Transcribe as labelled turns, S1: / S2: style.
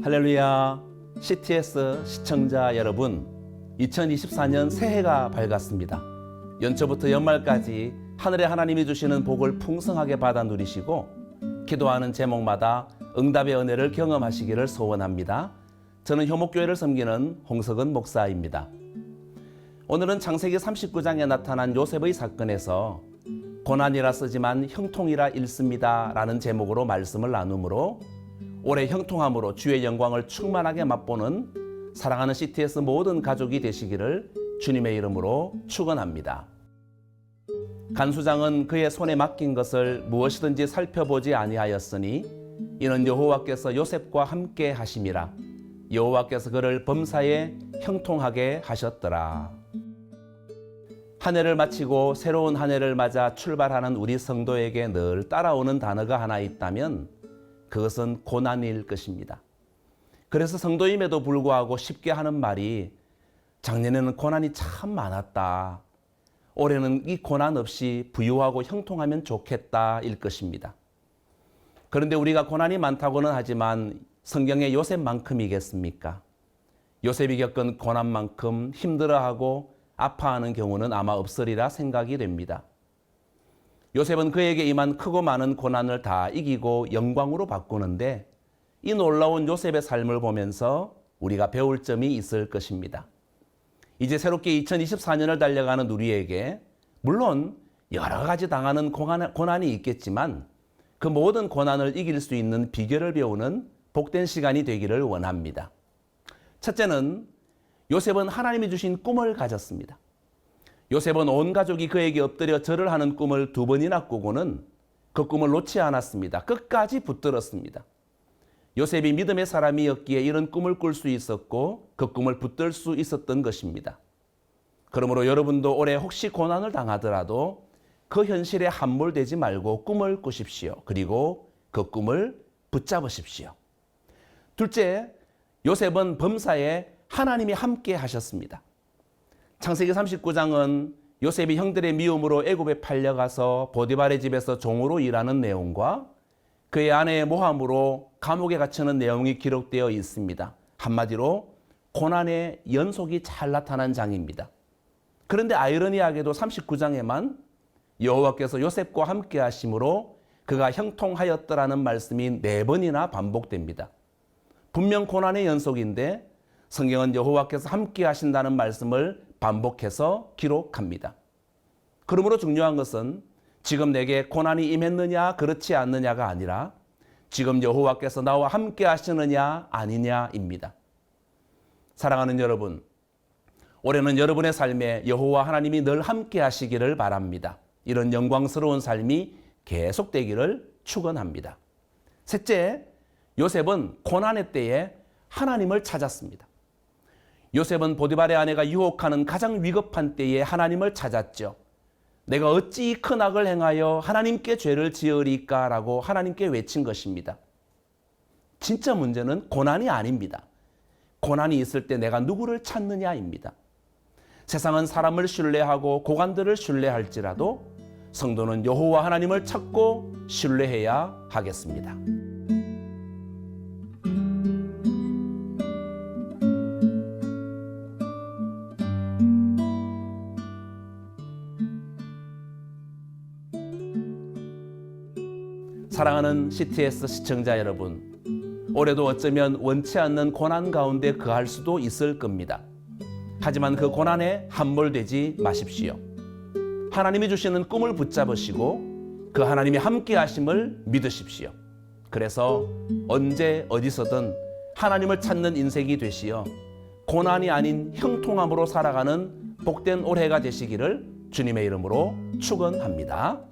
S1: 할렐루야. CTS 시청자 여러분 2024년 새해가 밝았습니다. 연초부터 연말까지 하늘의 하나님이 주시는 복을 풍성하게 받아 누리시고 기도하는 제목마다 응답의 은혜를 경험하시기를 소원합니다. 저는 효목교회를 섬기는 홍석은 목사입니다. 오늘은 창세기 39장에 나타난 요셉의 사건에서 고난이라 쓰지만 형통이라 읽습니다 라는 제목으로 말씀을 나누므로 올해 형통함으로 주의 영광을 충만하게 맛보는 사랑하는 CTS 모든 가족이 되시기를 주님의 이름으로 축원합니다. 간수장은 그의 손에 맡긴 것을 무엇이든지 살펴보지 아니하였으니 이는 여호와께서 요셉과 함께 하심이라 여호와께서 그를 범사에 형통하게 하셨더라. 한 해를 마치고 새로운 한 해를 맞아 출발하는 우리 성도에게 늘 따라오는 단어가 하나 있다면 그것은 고난일 것입니다. 그래서 성도임에도 불구하고 쉽게 하는 말이 작년에는 고난이 참 많았다. 올해는 이 고난 없이 부유하고 형통하면 좋겠다 일 것입니다. 그런데 우리가 고난이 많다고는 하지만 성경의 요셉만큼이겠습니까? 요셉이 겪은 고난만큼 힘들어하고 아파하는 경우는 아마 없으리라 생각이 됩니다. 요셉은 그에게 임한 크고 많은 고난을 다 이기고 영광으로 바꾸는데 이 놀라운 요셉의 삶을 보면서 우리가 배울 점이 있을 것입니다. 이제 새롭게 2024년을 달려가는 우리에게 물론 여러 가지 당하는 고난이 있겠지만 그 모든 고난을 이길 수 있는 비결을 배우는 복된 시간이 되기를 원합니다. 첫째는 요셉은 하나님이 주신 꿈을 가졌습니다. 요셉은 온 가족이 그에게 엎드려 절을 하는 꿈을 두 번이나 꾸고는 그 꿈을 놓지 않았습니다. 끝까지 붙들었습니다. 요셉이 믿음의 사람이었기에 이런 꿈을 꿀 수 있었고 그 꿈을 붙들 수 있었던 것입니다. 그러므로 여러분도 올해 혹시 고난을 당하더라도 그 현실에 함몰되지 말고 꿈을 꾸십시오. 그리고 그 꿈을 붙잡으십시오. 둘째, 요셉은 범사에 하나님이 함께 하셨습니다. 창세기 39장은 요셉이 형들의 미움으로 애굽에 팔려가서 보디발의 집에서 종으로 일하는 내용과 그의 아내의 모함으로 감옥에 갇히는 내용이 기록되어 있습니다. 한마디로 고난의 연속이 잘 나타난 장입니다. 그런데 아이러니하게도 39장에만 여호와께서 요셉과 함께 하심으로 그가 형통하였더라는 말씀이 네 번이나 반복됩니다. 분명 고난의 연속인데 성경은 여호와께서 함께 하신다는 말씀을 반복해서 기록합니다. 그러므로 중요한 것은 지금 내게 고난이 임했느냐 그렇지 않느냐가 아니라 지금 여호와께서 나와 함께 하시느냐 아니냐입니다. 사랑하는 여러분, 올해는 여러분의 삶에 여호와 하나님이 늘 함께 하시기를 바랍니다. 이런 영광스러운 삶이 계속되기를 축원합니다. 셋째, 요셉은 고난의 때에 하나님을 찾았습니다. 요셉은 보디발의 아내가 유혹하는 가장 위급한 때에 하나님을 찾았죠. 내가 어찌 큰 악을 행하여 하나님께 죄를 지으리까라고 하나님께 외친 것입니다. 진짜 문제는 고난이 아닙니다. 고난이 있을 때 내가 누구를 찾느냐입니다. 세상은 사람을 신뢰하고 고관들을 신뢰할지라도 성도는 여호와 하나님을 찾고 신뢰해야 하겠습니다. 사랑하는 CTS 시청자 여러분, 올해도 어쩌면 원치 않는 고난 가운데 거할 수도 있을 겁니다. 하지만 그 고난에 함몰되지 마십시오. 하나님이 주시는 꿈을 붙잡으시고 그 하나님이 함께 하심을 믿으십시오. 그래서 언제 어디서든 하나님을 찾는 인생이 되시어 고난이 아닌 형통함으로 살아가는 복된 올해가 되시기를 주님의 이름으로 축원합니다.